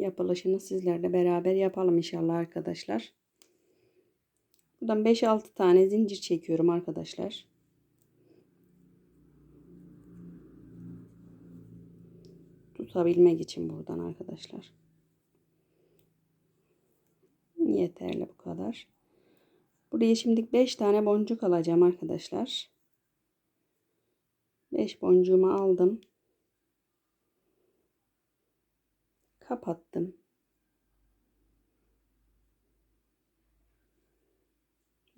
yapılışını sizlerle beraber yapalım inşallah arkadaşlar. Buradan 5-6 tane zincir çekiyorum arkadaşlar. Tutabilmek için buradan arkadaşlar. Yeterli bu kadar. Buraya şimdi 5 tane boncuk alacağım arkadaşlar. 5 boncuğumu aldım. Kapattım.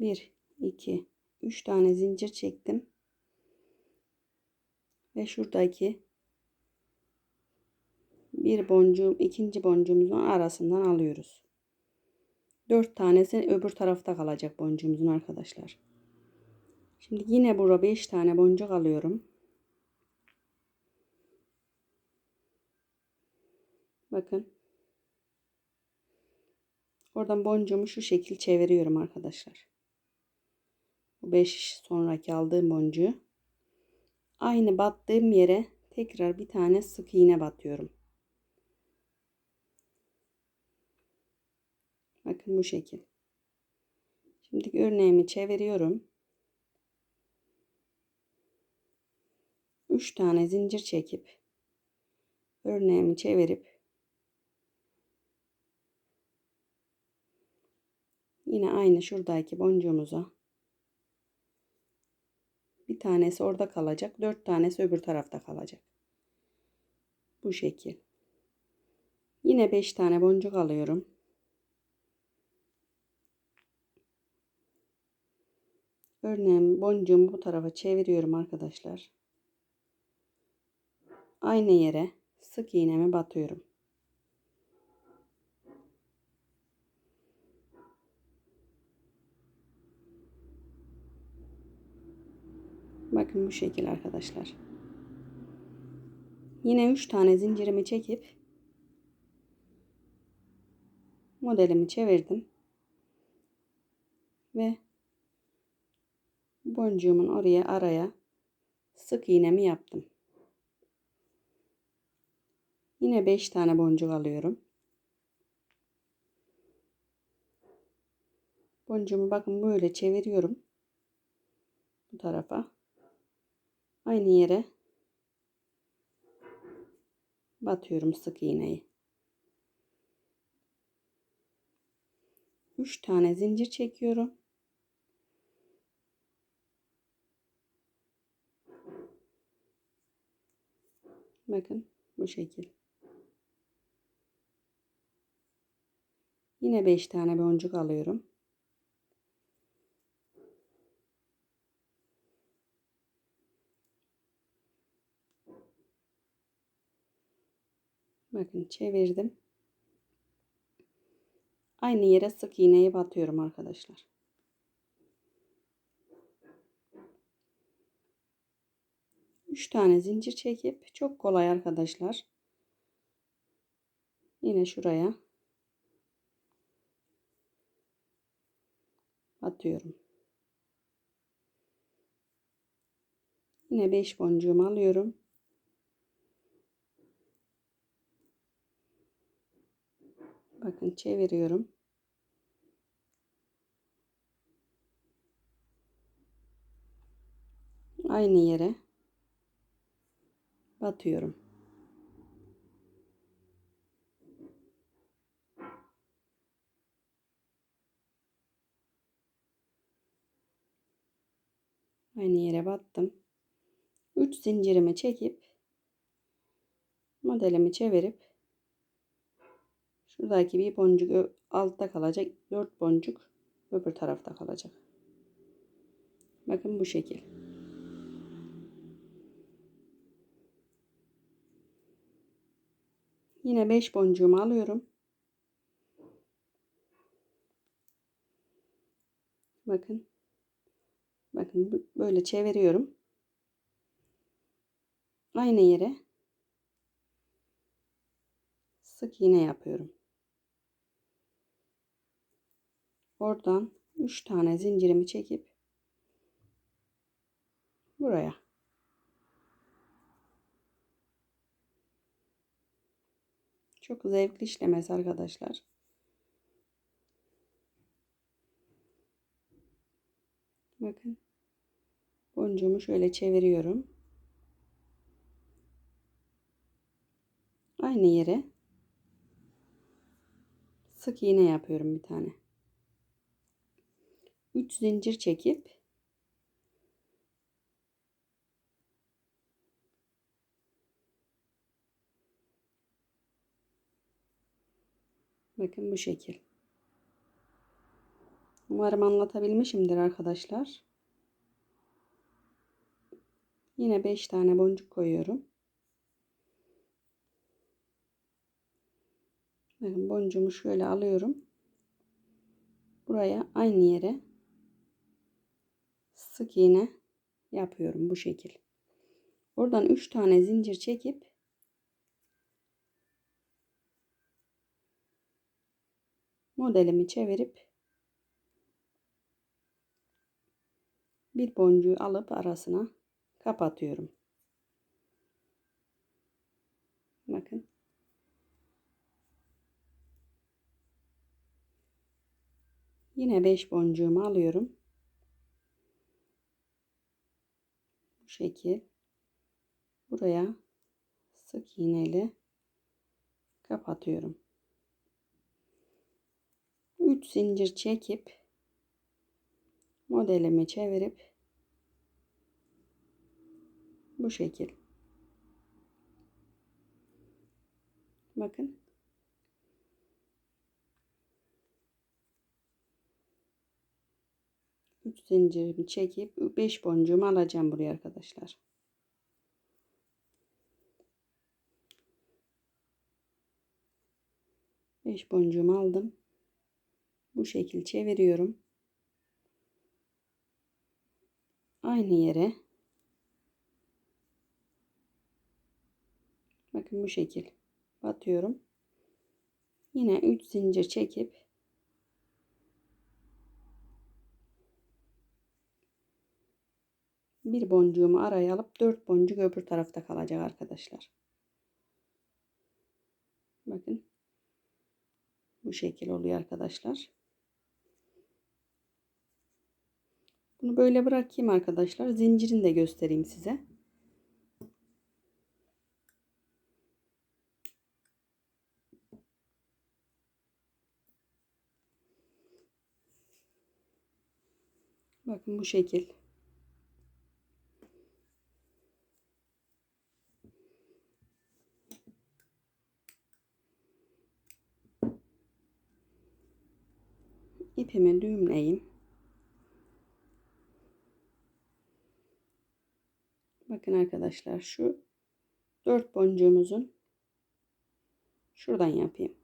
1 2 3 tane zincir çektim. Ve şuradaki bir boncuğum ikinci boncuğumuzun arasından alıyoruz. 4 tanesi öbür tarafta kalacak boncuğumuzun arkadaşlar. Şimdi yine burada 5 tane boncuk alıyorum. Bakın. Oradan boncuğumu şu şekil çeviriyorum arkadaşlar. Bu 5 sonraki aldığım boncuğu aynı battığım yere tekrar bir tane sık iğne batıyorum. Bakın bu şekil. Şimdi örneğimi çeviriyorum. 3 tane zincir çekip örneğimi çevirip yine aynı şuradaki boncuğumuza bir tanesi orada kalacak. Dört tanesi öbür tarafta kalacak. Bu şekil. Yine beş tane boncuk alıyorum. Örneğin boncuğumu bu tarafa çeviriyorum arkadaşlar. Aynı yere sık iğnemi batıyorum. Bakın bu şekil arkadaşlar. Yine 3 tane zincirimi çekip modelimi çevirdim. Ve boncuğumun oraya araya sık iğnemi yaptım. Yine 5 tane boncuk alıyorum. Boncuğumu bakın böyle çeviriyorum. Bu tarafa. Aynı yere batıyorum sık iğneyi. 3 tane zincir çekiyorum. Bakın bu şekil. Yine 5 tane boncuk alıyorum. Bakın çevirdim. Aynı yere sık iğneyi batıyorum arkadaşlar. Üç tane zincir çekip çok kolay arkadaşlar. Yine şuraya batıyorum. Yine 5 boncuğumu alıyorum. Bakın çeviriyorum. Aynı yere batıyorum. Aynı yere battım. 3 zincirimi çekip modelimi çevirip şuradaki bir boncuk altta kalacak. 4 boncuk öbür tarafta kalacak. Bakın bu şekil. Yine 5 boncuğumu alıyorum. Bakın. Bakın böyle çeviriyorum. Aynı yere sık iğne yapıyorum. Oradan 3 tane zincirimi çekip buraya Çok zevkli işlemesi arkadaşlar. Bakın. Boncuğumu şöyle çeviriyorum. Aynı yere sık iğne yapıyorum bir tane. 3 zincir çekip Bakın bu şekil. Umarım anlatabilmişimdir arkadaşlar. Yine 5 tane boncuk koyuyorum. Bakın boncuğumu şöyle alıyorum. Buraya aynı yere sık iğne yapıyorum bu şekil. Oradan 3 tane zincir çekip modelimi çevirip bir boncuğu alıp arasına kapatıyorum. Bakın. Yine 5 boncuğumu alıyorum. Bu şekil. Buraya sık iğneyle kapatıyorum. 3 zincir çekip modelimi çevirip bu şekil. Bakın. Üç zincirimi çekip 5 boncuğumu alacağım buraya arkadaşlar. Beş boncuğumu aldım. Bu şekil çeviriyorum. Aynı yere bakın bu şekil batıyorum. Yine 3 zincir çekip bir boncuğumu araya alıp 4 boncuk öbür tarafta kalacak arkadaşlar. Bakın bu şekil oluyor arkadaşlar. Bunu böyle bırakayım arkadaşlar. Zincirini de göstereyim size. Bakın bu şekil. İpimi düğümleyeyim. Bakın arkadaşlar şu dört boncuğumuzun şuradan yapayım.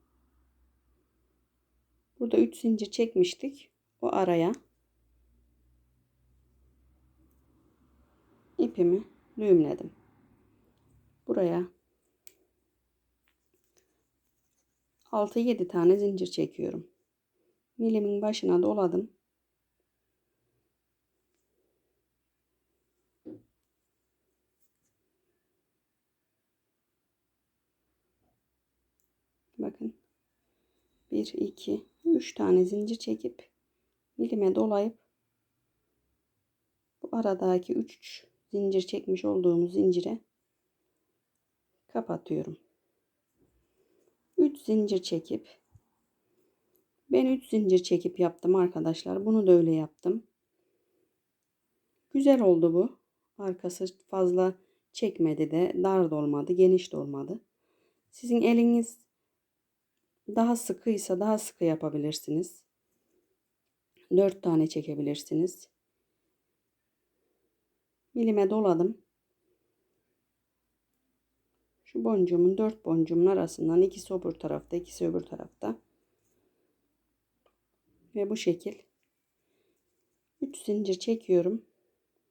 Burada 3 zincir çekmiştik. O araya ipimi düğümledim. Buraya 6-7 tane zincir çekiyorum. Milimin başına doladım. Bakın. 1, 2, 3 tane zincir çekip milime dolayıp bu aradaki 3 zincir çekmiş olduğumuz zincire kapatıyorum. 3 zincir çekip ben 3 zincir çekip yaptım arkadaşlar. Bunu da öyle yaptım. Güzel oldu bu. Arkası fazla çekmedi de dar da olmadı, geniş de olmadı. Sizin eliniz daha sıkıysa daha sıkı yapabilirsiniz. 4 tane çekebilirsiniz. Milime doladım. Şu boncuğumun 4 boncuğumun arasından ikisi öbür tarafta, ikisi öbür tarafta. Ve bu şekil 3 zincir çekiyorum.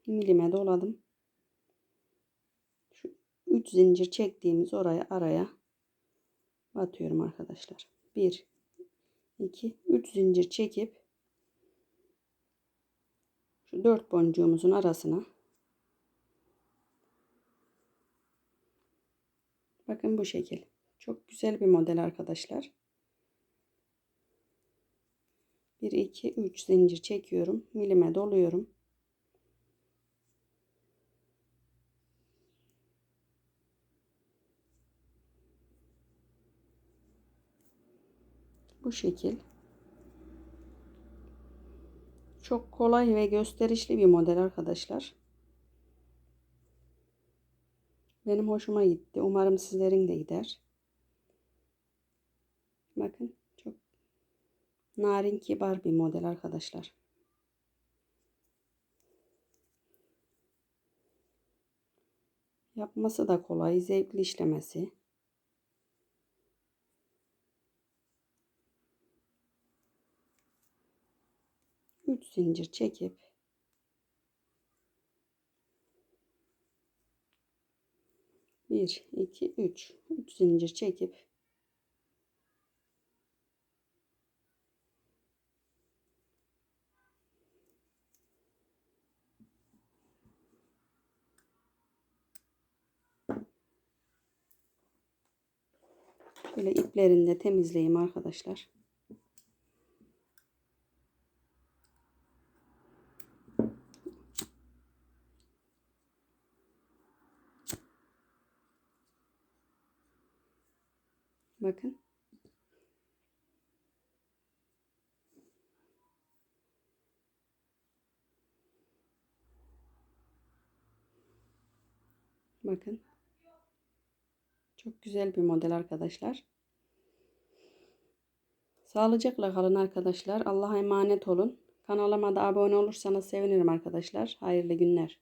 Milime doladım. Şu 3 zincir çektiğimiz oraya araya batıyorum arkadaşlar. 1 2 3 zincir çekip şu 4 boncuğumuzun arasına bakın bu şekil. Çok güzel bir model arkadaşlar. 1 2 3 zincir çekiyorum. Milime doluyorum. Bu şekil. Çok kolay ve gösterişli bir model arkadaşlar. Benim hoşuma gitti. Umarım sizlerin de gider. Bakın narin kibar bir model arkadaşlar. Yapması da kolay, zevkli işlemesi. Üç zincir çekip bir, iki, üç, üç zincir çekip Şöyle iplerini de temizleyeyim arkadaşlar. Bakın. Bakın. Çok güzel bir model arkadaşlar. Sağlıcakla kalın arkadaşlar. Allah'a emanet olun. Kanalıma da abone olursanız sevinirim arkadaşlar. Hayırlı günler.